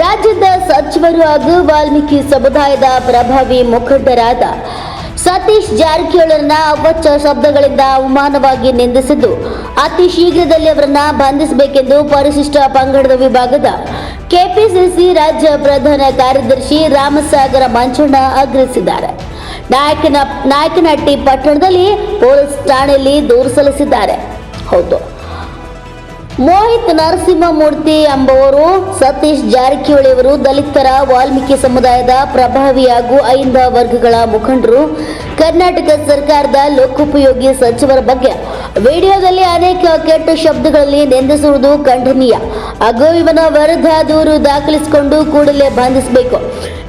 ರಾಜ್ಯದ ಸಚಿವರು ಹಾಗೂ ವಾಲ್ಮೀಕಿ ಸಮುದಾಯದ ಪ್ರಭಾವಿ ಮುಖಂಡರಾದ ಸತೀಶ್ ಜಾರಕಿಹೊಳರನ್ನ ಅವಚ್ಚ ಶಬ್ದಗಳಿಂದ ಅವಮಾನವಾಗಿ ನಿಂದಿಸಿದ್ದು, ಅತಿ ಶೀಘ್ರದಲ್ಲಿ ಅವರನ್ನ ಬಂಧಿಸಬೇಕೆಂದು ಪರಿಶಿಷ್ಟ ಪಂಗಡದ ವಿಭಾಗದ ಕೆಪಿಸಿಸಿ ರಾಜ್ಯ ಪ್ರಧಾನ ಕಾರ್ಯದರ್ಶಿ ರಾಮಸಾಗರ ಮಂಚಣ್ಣ ಆಗ್ರಹಿಸಿದ್ದಾರೆ. ನಾಯಕನ ನಾಯಕನಹಟ್ಟಿ ಪಟ್ಟಣದಲ್ಲಿ ಪೊಲೀಸ್ ಠಾಣೆಯಲ್ಲಿ ದೂರು ಸಲ್ಲಿಸಿದ್ದಾರೆ. ಹೌದು. ಮೋಹಿತ್ ನರಸಿಂಹಮೂರ್ತಿ ಎಂಬುವರು ಸತೀಶ್ ಜಾರಕಿಹೊಳಿ ಅವರು ದಲಿತರ ವಾಲ್ಮೀಕಿ ಸಮುದಾಯದ ಪ್ರಭಾವಿ ಹಾಗೂ ಐಂದ ವರ್ಗಗಳ ಮುಖಂಡರು. ಕರ್ನಾಟಕ ಸರ್ಕಾರದ ಲೋಕೋಪಯೋಗಿ ಸಚಿವರ ಬಗ್ಗೆ ವಿಡಿಯೋದಲ್ಲಿ ಅನೇಕ ಕೆಟ್ಟ ಶಬ್ದಗಳಲ್ಲಿ ನಿಂದಿಸುವುದು ಖಂಡನೀಯ. ಹಾಗೂ ಇವನ ವಿರುದ್ಧ ದೂರು ದಾಖಲಿಸಿಕೊಂಡು ಕೂಡಲೇ ಬಂಧಿಸಬೇಕು.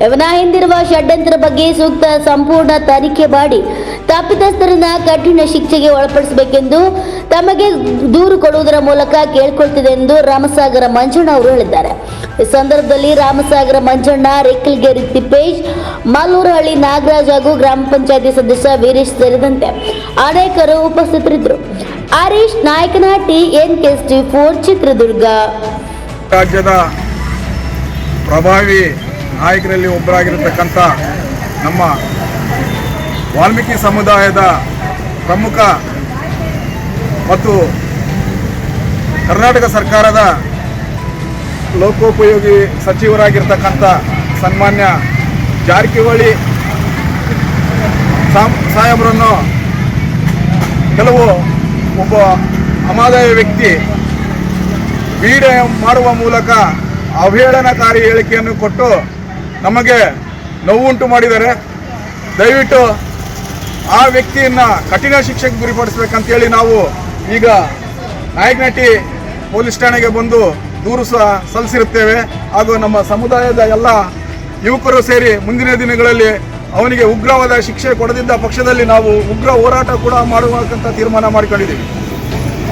ಇವನ ಹಿಂದಿರುವ ಷಡ್ಯಂತ್ರ ಬಗ್ಗೆ ಸೂಕ್ತ ಸಂಪೂರ್ಣ ತನಿಖೆ ಮಾಡಿ ತಪ್ಪಿತಸ್ಥರನ್ನ ಕಠಿಣ ಶಿಕ್ಷೆಗೆ ಒಳಪಡಿಸಬೇಕೆಂದು ತಮಗೆ ದೂರು ಕೊಡುವುದರ ಮೂಲಕ ಕೇಳ್ಕೊಳ್ತಿದೆ ಎಂದು ರಾಮಸಾಗರ ಮಂಜಣ್ಣ ಅವರು ಹೇಳಿದ್ದಾರೆ. ಈ ಸಂದರ್ಭದಲ್ಲಿ ರಾಮಸಾಗರ ಮಂಜಣ್ಣ ರೇಕಲ್ಗೇರಿ ತಿಪ್ಪೇಶ್, ಮಾಲೂರಹಳ್ಳಿ ನಾಗರಾಜ್ ಹಾಗೂ ಗ್ರಾಮ ಪಂಚಾಯತಿ ಸದಸ್ಯ ವೀರೇಶ್ ಸೇರಿದಂತೆ ಅನೇಕರು ಉಪಸ್ಥಿತರಿದ್ದರು. Harish Nayakanahatti N T four Chitradurga. ರಾಜ್ಯದ ಪ್ರಭಾವಿ ನಾಯಕರಲ್ಲಿ ಒಬ್ಬರಾಗಿರತಕ್ಕಂಥ ನಮ್ಮ ವಾಲ್ಮೀಕಿ ಸಮುದಾಯದ ಪ್ರಮುಖ ಮತ್ತು ಕರ್ನಾಟಕ ಸರ್ಕಾರದ ಲೋಕೋಪಯೋಗಿ ಸಚಿವರಾಗಿರ್ತಕ್ಕಂಥ ಸನ್ಮಾನ್ಯ ಜಾರಕಿಹೊಳಿ ಸಾಹೇಬರನ್ನು ಕೆಲವು ಒಬ್ಬ ಅಮಾದಾಯ ವ್ಯಕ್ತಿ ಬೀಡೆ ಮಾಡುವ ಮೂಲಕ ಅವಹೇಳನಕಾರಿ ಹೇಳಿಕೆಯನ್ನು ಕೊಟ್ಟು ನಮಗೆ ನೋವುಂಟು ಮಾಡಿದ್ದಾರೆ ದಯವಿಟ್ಟು ಆ ವ್ಯಕ್ತಿಯನ್ನ ಕಠಿಣ ಶಿಕ್ಷೆಗೆ ಗುರಿಪಡಿಸ್ಬೇಕಂತೇಳಿ ನಾವು ಈಗ ನಾಯಕನಟ್ಟಿ ಪೊಲೀಸ್ ಠಾಣೆಗೆ ಬಂದು ದೂರು ಸಹ ಸಲ್ಲಿಸಿರುತ್ತೇವೆ. ಹಾಗೂ ನಮ್ಮ ಸಮುದಾಯದ ಎಲ್ಲ ಯುವಕರು ಸೇರಿ ಮುಂದಿನ ದಿನಗಳಲ್ಲಿ ಅವನಿಗೆ ಉಗ್ರವಾದ ಶಿಕ್ಷೆ ಕೊಡದಿದ್ದ ಪಕ್ಷದಲ್ಲಿ ನಾವು ಉಗ್ರ ಹೋರಾಟ ಕೂಡ ಮಾಡುವಂತ ತೀರ್ಮಾನ ಮಾಡಿಕೊಂಡಿದ್ದೀವಿ.